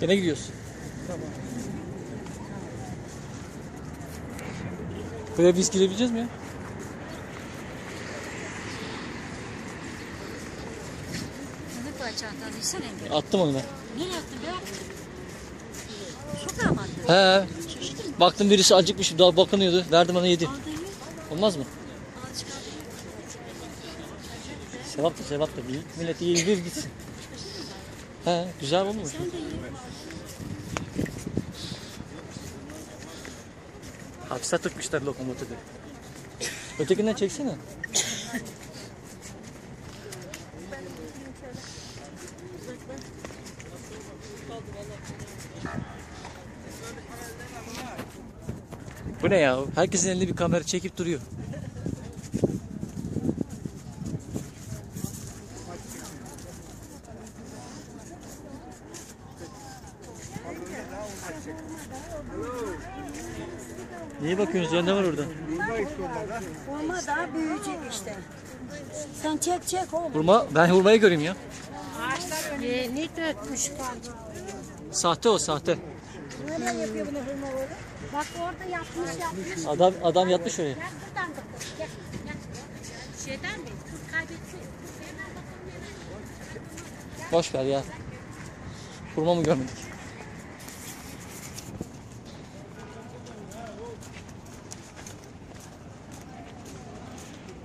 Gene gidiyoruz. Tamam. Buraya biz girebileceğiz mi ya? Ne kadar çantanı düşsene Emre. Attım onu ben. Nereye attın be? Sokağa mı attın? He. Baktım birisi acıkmış daha bakınıyordu. Verdim ona yedi. Aldın mı? Olmaz mı? Al çıkardın. Sevap da sevap da. Millet iyi bir gitsin. He güzel olmuş. Sen de. Hapse tıkmışlar lokomotifi. Ötekinden çeksene. Bu ne ya? Herkesin elinde bir kamera çekip duruyor. Niye bakıyorsunuz ya? Ne var orada? Olma daha büyüyecek işte. Sen çek çek oğlum. Hurma, ben hurmayı göreyim ya. Ee, ne dökmüş kaldı? Sahte o sahte. Nereye yapıyor bunu hırma oğlum? Bak orada yapmış yapmış. Adam adam yatmış oraya. Gel buradan da. Gel. Şeyden mi? Kız kaybetti. Boş ver ya. Hurma mı görmedik?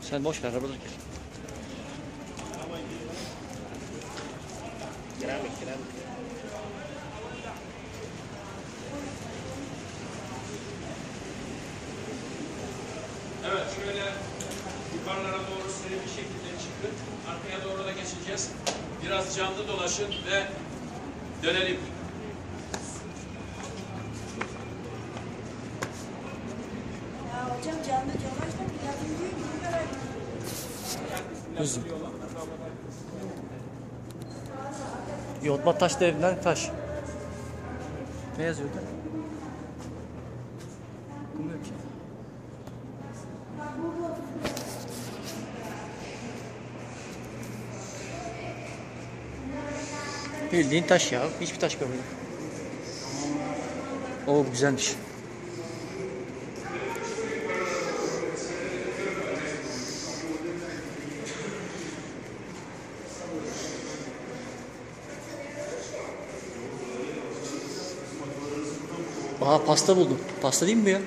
Sen boş ver arabada gel. Evet şöyle yukarılara doğru seri bir şekilde çıkın. Arkaya doğru da geçeceğiz. Biraz canlı dolaşın ve dönelim. Ya hocam canlı yavaş da bir yardım değil mi? Bu kadar. Üzüm. Yontma taş devrilen taş. Ne yazıyordu? Bildiğin taş ya. Hiçbir taş görmedim. Bu güzelmiş. Aa pasta buldum. Pasta değil mi bu ya?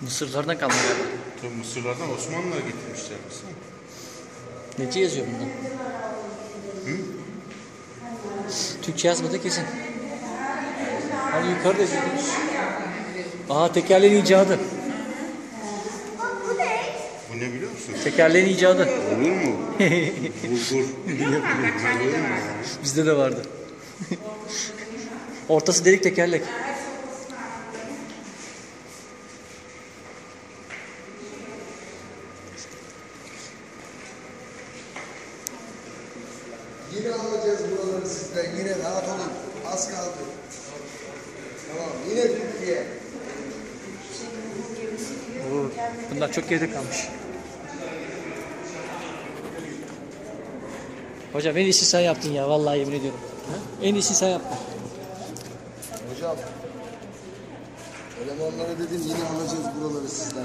Mısırlardan kalma galiba. Tabii Mısırlardan Osmanlılar getirmişler baksana. Nece yazıyor bunda? Türkçe yazmadı kesin. Hani yukarıda yazıyor. Aha tekerleğin icadı. Bu ne biliyor musun? Tekerleğin icadı. Olur mu? Bulgur. Bizde de vardı. Ortası delik tekerlek. Yine alacağız buraları sizden. Yine rahat olun. Az kaldı. Tamam. Yine Türkiye. Oo, bunlar çok geride kalmış. Hocam en iyisi sen yaptın ya vallahi yemin ediyorum. Ha? En iyisi sen yaptın. Hocam. Elemanlara dedim yine alacağız buraları sizden.